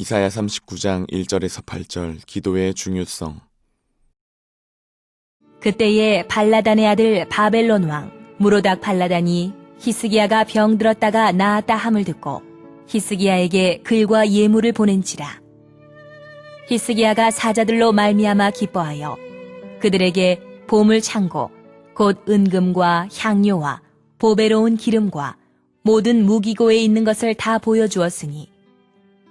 이사야 39장 1절에서 8절 기도의 중요성. 그때에 발라단의 아들 바벨론 왕 무로닥 발라단이 히스기야가 병들었다가 나았다 함을 듣고 히스기야에게 글과 예물을 보낸지라. 히스기야가 사자들로 말미암아 기뻐하여 그들에게 보물 창고 곧 은금과 향료와 보배로운 기름과 모든 무기고에 있는 것을 다 보여주었으니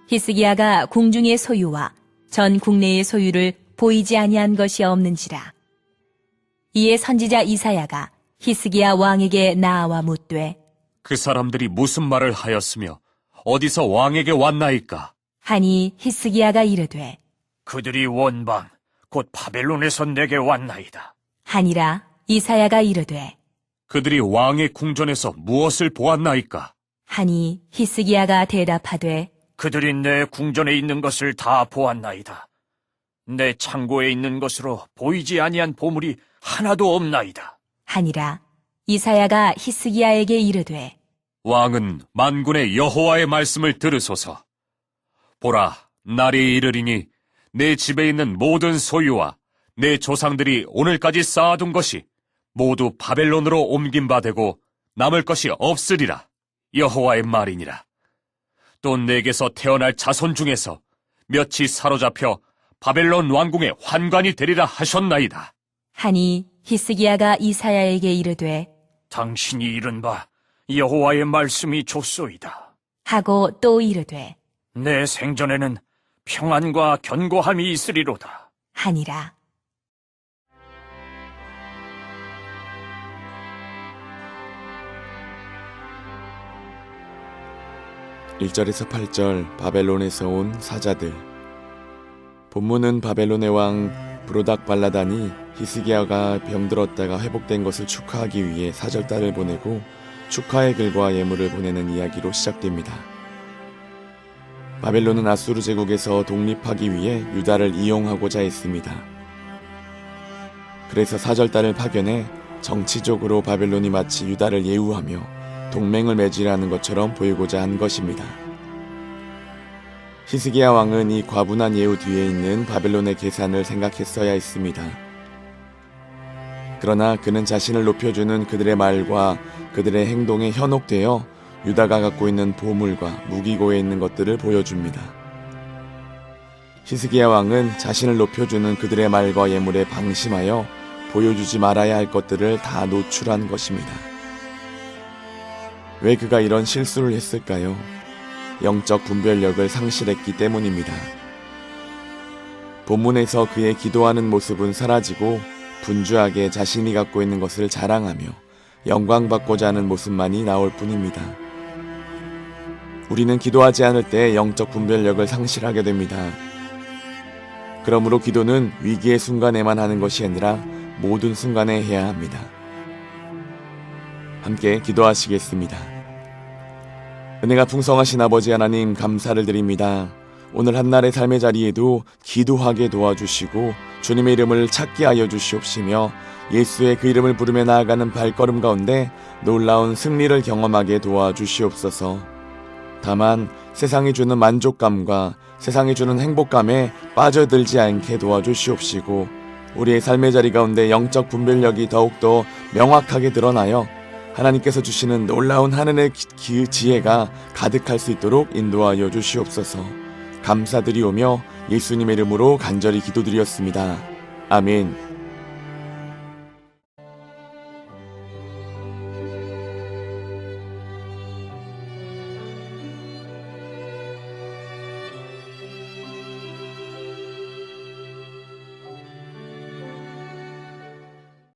히스기야가 궁중의 소유와 전 국내의 소유를 보이지 아니한 것이 없는지라 이에 선지자 이사야가 히스기야 왕에게 나아와 묻되 그 사람들이 무슨 말을 하였으며 어디서 왕에게 왔나이까? 하니 히스기야가 이르되 그들이 원방 곧 바벨론에서 내게 왔나이다. 하니라 이사야가 이르되 그들이 왕의 궁전에서 무엇을 보았나이까? 하니 히스기야가 대답하되 그들이 내 궁전에 있는 것을 다 보았나이다. 내 창고에 있는 것으로 보이지 아니한 보물이 하나도 없나이다. 하니라 이사야가 히스기야에게 이르되 왕은 만군의 여호와의 말씀을 들으소서. 보라, 날이 이르리니 내 집에 있는 모든 소유와 내 조상들이 오늘까지 쌓아둔 것이 모두 바벨론으로 옮긴 바 되고 남을 것이 없으리라. 여호와의 말이니라. 또 내게서 태어날 자손 중에서 몇이 사로잡혀 바벨론 왕궁의 환관이 되리라 하셨나이다. 하니 히스기야가 이사야에게 이르되 당신이 이른 바 여호와의 말씀이 좋소이다. 하고 또 이르되 내 생전에는 평안과 견고함이 있으리로다. 하니라 1절에서 8절 바벨론에서 온 사자들 본문은 바벨론의 왕 브로닥 발라단이 히스기야가 병들었다가 회복된 것을 축하하기 위해 사절단을 보내고 축하의 글과 예물을 보내는 이야기로 시작됩니다. 바벨론은 아수르 제국에서 독립하기 위해 유다를 이용하고자 했습니다. 그래서 사절단을 파견해 정치적으로 바벨론이 마치 유다를 예우하며 동맹을 맺으라는 것처럼 보이고자 한 것입니다. 히스기야 왕은 이 과분한 예우 뒤에 있는 바벨론의 계산을 생각했어야 했습니다. 그러나 그는 자신을 높여주는 그들의 말과 그들의 행동에 현혹되어 유다가 갖고 있는 보물과 무기고에 있는 것들을 보여줍니다. 히스기야 왕은 자신을 높여주는 그들의 말과 예물에 방심하여 보여주지 말아야 할 것들을 다 노출한 것입니다. 왜 그가 이런 실수를 했을까요? 영적 분별력을 상실했기 때문입니다. 본문에서 그의 기도하는 모습은 사라지고 분주하게 자신이 갖고 있는 것을 자랑하며 영광받고자 하는 모습만이 나올 뿐입니다. 우리는 기도하지 않을 때 영적 분별력을 상실하게 됩니다. 그러므로 기도는 위기의 순간에만 하는 것이 아니라 모든 순간에 해야 합니다. 함께 기도하시겠습니다. 은혜가 풍성하신 아버지 하나님 감사를 드립니다. 오늘 한날의 삶의 자리에도 기도하게 도와주시고 주님의 이름을 찾게 하여 주시옵시며 예수의 그 이름을 부르며 나아가는 발걸음 가운데 놀라운 승리를 경험하게 도와주시옵소서. 다만 세상이 주는 만족감과 세상이 주는 행복감에 빠져들지 않게 도와주시옵시고 우리의 삶의 자리 가운데 영적 분별력이 더욱더 명확하게 드러나여 하나님께서 주시는 놀라운 하늘의 지혜가 가득할 수 있도록 인도하여 주시옵소서. 감사드리오며 예수님의 이름으로 간절히 기도드렸습니다. 아멘.